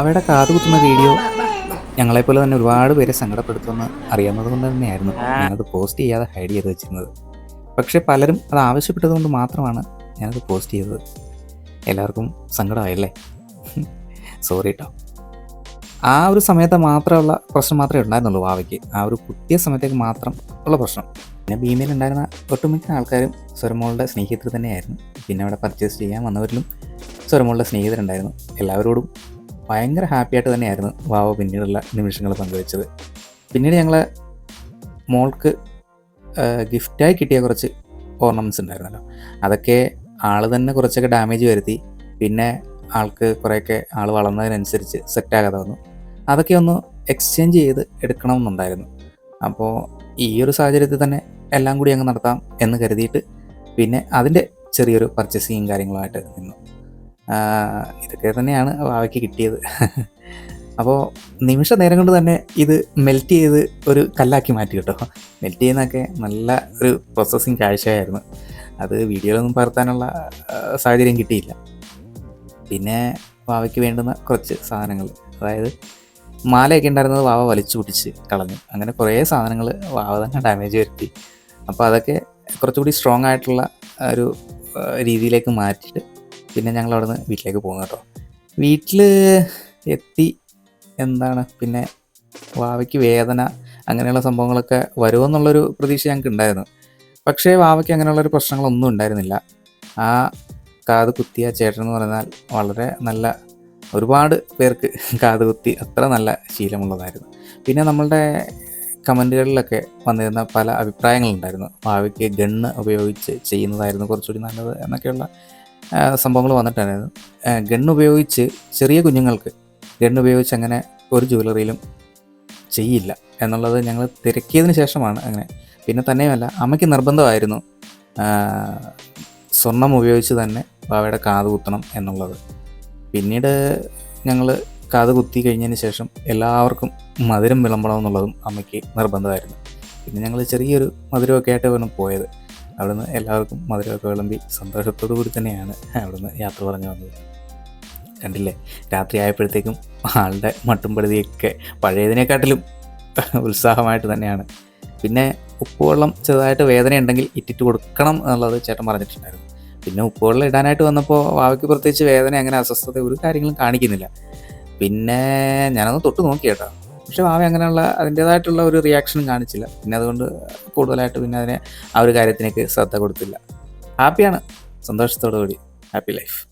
അവയുടെ കാതുകുത്തുന്ന വീഡിയോ ഞങ്ങളെപ്പോലെ തന്നെ ഒരുപാട് പേരെ സങ്കടപ്പെടുത്തുമെന്ന് അറിയാവുന്നത് കൊണ്ട് തന്നെയായിരുന്നു. ഞാനത് പോസ്റ്റ് ചെയ്യാതെ ഹൈഡ് ചെയ്ത് വെച്ചിരുന്നത്. പക്ഷേ പലരും അത് ആവശ്യപ്പെട്ടതുകൊണ്ട് മാത്രമാണ് ഞാനത് പോസ്റ്റ് ചെയ്തത്. എല്ലാവർക്കും സങ്കടമായല്ലേ? സോറി കേട്ടോ ആ ഒരു സമയത്ത് മാത്രമുള്ള പ്രശ്നം മാത്രമേ ഉണ്ടായിരുന്നുള്ളൂ വാവയ്ക്ക്. ആ ഒരു കുത്തിയ സമയത്തേക്ക് മാത്രം ഉള്ള പ്രശ്നം. പിന്നെ ഭീമയിൽ ഉണ്ടായിരുന്ന ഒട്ടുമിക്ക ആൾക്കാരും സ്വരമോളുടെ സ്നേഹിതർ തന്നെയായിരുന്നു. പിന്നെ അവിടെ പർച്ചേസ് ചെയ്യാൻ വന്നവരിലും സ്വരമോളുടെ സ്നേഹിതരുണ്ടായിരുന്നു. എല്ലാവരോടും ഭയങ്കര ഹാപ്പി ആയിട്ട് തന്നെയായിരുന്നു വാവ പിന്നീടുള്ള നിമിഷങ്ങൾ പങ്കുവെച്ചത്. പിന്നീട് ഞങ്ങൾ മോൾക്ക് ഗിഫ്റ്റായി കിട്ടിയ കുറച്ച് ഓർണമെന്റ്സ് ഉണ്ടായിരുന്നല്ലോ. അതൊക്കെ ആൾ തന്നെ കുറച്ചൊക്കെ ഡാമേജ് വരുത്തി. പിന്നെ ആൾക്ക് കുറേയൊക്കെ ആൾ വളർന്നതിനനുസരിച്ച് സെറ്റാകാതെ വന്നു. അതൊക്കെ ഒന്ന് എക്സ്ചേഞ്ച് ചെയ്ത് എടുക്കണമെന്നുണ്ടായിരുന്നു. അപ്പോൾ ഈ ഒരു സാഹചര്യത്തിൽ തന്നെ എല്ലാം കൂടി അങ്ങ് നടത്താം എന്ന് കരുതിയിട്ട് പിന്നെ അതിന്റെ ചെറിയൊരു പർച്ചേസിങ്ങും കാര്യങ്ങളുമായിട്ട് നിന്നു. ഇതൊക്കെ തന്നെയാണ് വാവയ്ക്ക് കിട്ടിയത്. അപ്പോൾ നിമിഷ നേരം കൊണ്ട് തന്നെ ഇത് മെൽറ്റ് ചെയ്ത് ഒരു കല്ലാക്കി മാറ്റി കേട്ടോ. മെൽറ്റ് ചെയ്യുന്നതൊക്കെ നല്ല ഒരു പ്രോസസ്സിങ് കാഴ്ചയായിരുന്നു. അത് വീഡിയോയിലൊന്നും പകർത്താനുള്ള സാഹചര്യം കിട്ടിയില്ല. പിന്നെ വാവയ്ക്ക് വേണ്ടുന്ന കുറച്ച് സാധനങ്ങൾ അതായത് മാലയൊക്കെ ഉണ്ടായിരുന്നത് വാവ വലിച്ചു പിടിച്ച് കളഞ്ഞു. അങ്ങനെ കുറേ സാധനങ്ങൾ വാവ തന്നെ ഡാമേജ് വരുത്തി. അപ്പോൾ അതൊക്കെ കുറച്ചുകൂടി സ്ട്രോങ് ആയിട്ടുള്ള ഒരു രീതിയിലേക്ക് മാറ്റിയിട്ട് പിന്നെ ഞങ്ങൾ അവിടെ നിന്ന് വീട്ടിലേക്ക് പോകുന്നു കേട്ടോ. വീട്ടിൽ എത്തി എന്താണ് പിന്നെ വാവയ്ക്ക് വേദന അങ്ങനെയുള്ള സംഭവങ്ങളൊക്കെ വരുമെന്നുള്ളൊരു പ്രതീക്ഷ ഞങ്ങൾക്ക് ഉണ്ടായിരുന്നു. പക്ഷേ വാവയ്ക്ക് അങ്ങനെയുള്ളൊരു പ്രശ്നങ്ങളൊന്നും ഉണ്ടായിരുന്നില്ല. ആ കാത് കുത്തിയ ചേട്ടൻ എന്ന് പറഞ്ഞാൽ വളരെ നല്ല ഒരുപാട് പേർക്ക് കാത് കുത്തി അത്ര നല്ല ശീലമുള്ളതായിരുന്നു. പിന്നെ നമ്മളുടെ കമന്റുകളിലൊക്കെ വന്നിരുന്ന പല അഭിപ്രായങ്ങളുണ്ടായിരുന്നു. ഭാവിക്ക് ഗണ്ണ് ഉപയോഗിച്ച് ചെയ്യുന്നതായിരുന്നു കുറച്ചുകൂടി നല്ലത് എന്നൊക്കെയുള്ള സംഭവങ്ങൾ വന്നിട്ടുണ്ടായിരുന്നു. ഗണ്ണ് ഉപയോഗിച്ച് ചെറിയ കുഞ്ഞുങ്ങൾക്ക് ഗണ്ണ് ഉപയോഗിച്ച് അങ്ങനെ ഒരു ജ്വല്ലറിയിലും ചെയ്യില്ല എന്നുള്ളത് ഞങ്ങൾ തിരക്കിയതിന് ശേഷമാണ് അങ്ങനെ. പിന്നെ തന്നെയുമല്ല അമ്മയ്ക്ക് നിർബന്ധമായിരുന്നു സ്വർണം ഉപയോഗിച്ച് തന്നെ ബാവയുടെ കാത് കുത്തണം എന്നുള്ളത്. പിന്നീട് ഞങ്ങൾ കാത് കുത്തി കഴിഞ്ഞതിന് ശേഷം എല്ലാവർക്കും മധുരം വിളമ്പണം എന്നുള്ളതും അമ്മയ്ക്ക് നിർബന്ധമായിരുന്നു. പിന്നെ ഞങ്ങൾ ചെറിയൊരു മധുരമൊക്കെ ആയിട്ട് വേണം പോയത്. അവിടുന്ന് എല്ലാവർക്കും മധുരമൊക്കെ വിളമ്പി സന്തോഷത്തോടു കൂടി തന്നെയാണ് അവിടുന്ന് യാത്ര പറഞ്ഞു വന്നത്. കണ്ടില്ലേ? രാത്രി ആയപ്പോഴത്തേക്കും ആളുടെ മട്ടും പഴുതിയൊക്കെ പഴയതിനെക്കാട്ടിലും ഉത്സാഹമായിട്ട് തന്നെയാണ്. പിന്നെ ഉപ്പുവെള്ളം ചെറുതായിട്ട് വേദന ഉണ്ടെങ്കിൽ ഇറ്റിട്ട് കൊടുക്കണം എന്നുള്ളത് ചേട്ടൻ പറഞ്ഞിട്ടുണ്ടായിരുന്നു. പിന്നെ ഉപ്പുവെള്ളം ഇടാനായിട്ട് വന്നപ്പോൾ വാവയ്ക്ക് പ്രത്യേകിച്ച് വേദന അങ്ങനെ അസ്വസ്ഥത ഒരു കാര്യങ്ങളും കാണിക്കുന്നില്ല. പിന്നെ ഞാനൊന്ന് തൊട്ട് നോക്കി കേട്ടോ. പക്ഷെ ഭാവി അങ്ങനെയുള്ള അതിന്റേതായിട്ടുള്ള ഒരു റിയാക്ഷനും കാണിച്ചില്ല. പിന്നെ അതുകൊണ്ട് കൂടുതലായിട്ട് പിന്നെ അതിനെ ആ ഒരു കാര്യത്തിനേക്ക് ശ്രദ്ധ കൊടുത്തില്ല. ഹാപ്പിയാണ് സന്തോഷത്തോടു കൂടി ഹാപ്പി ലൈഫ്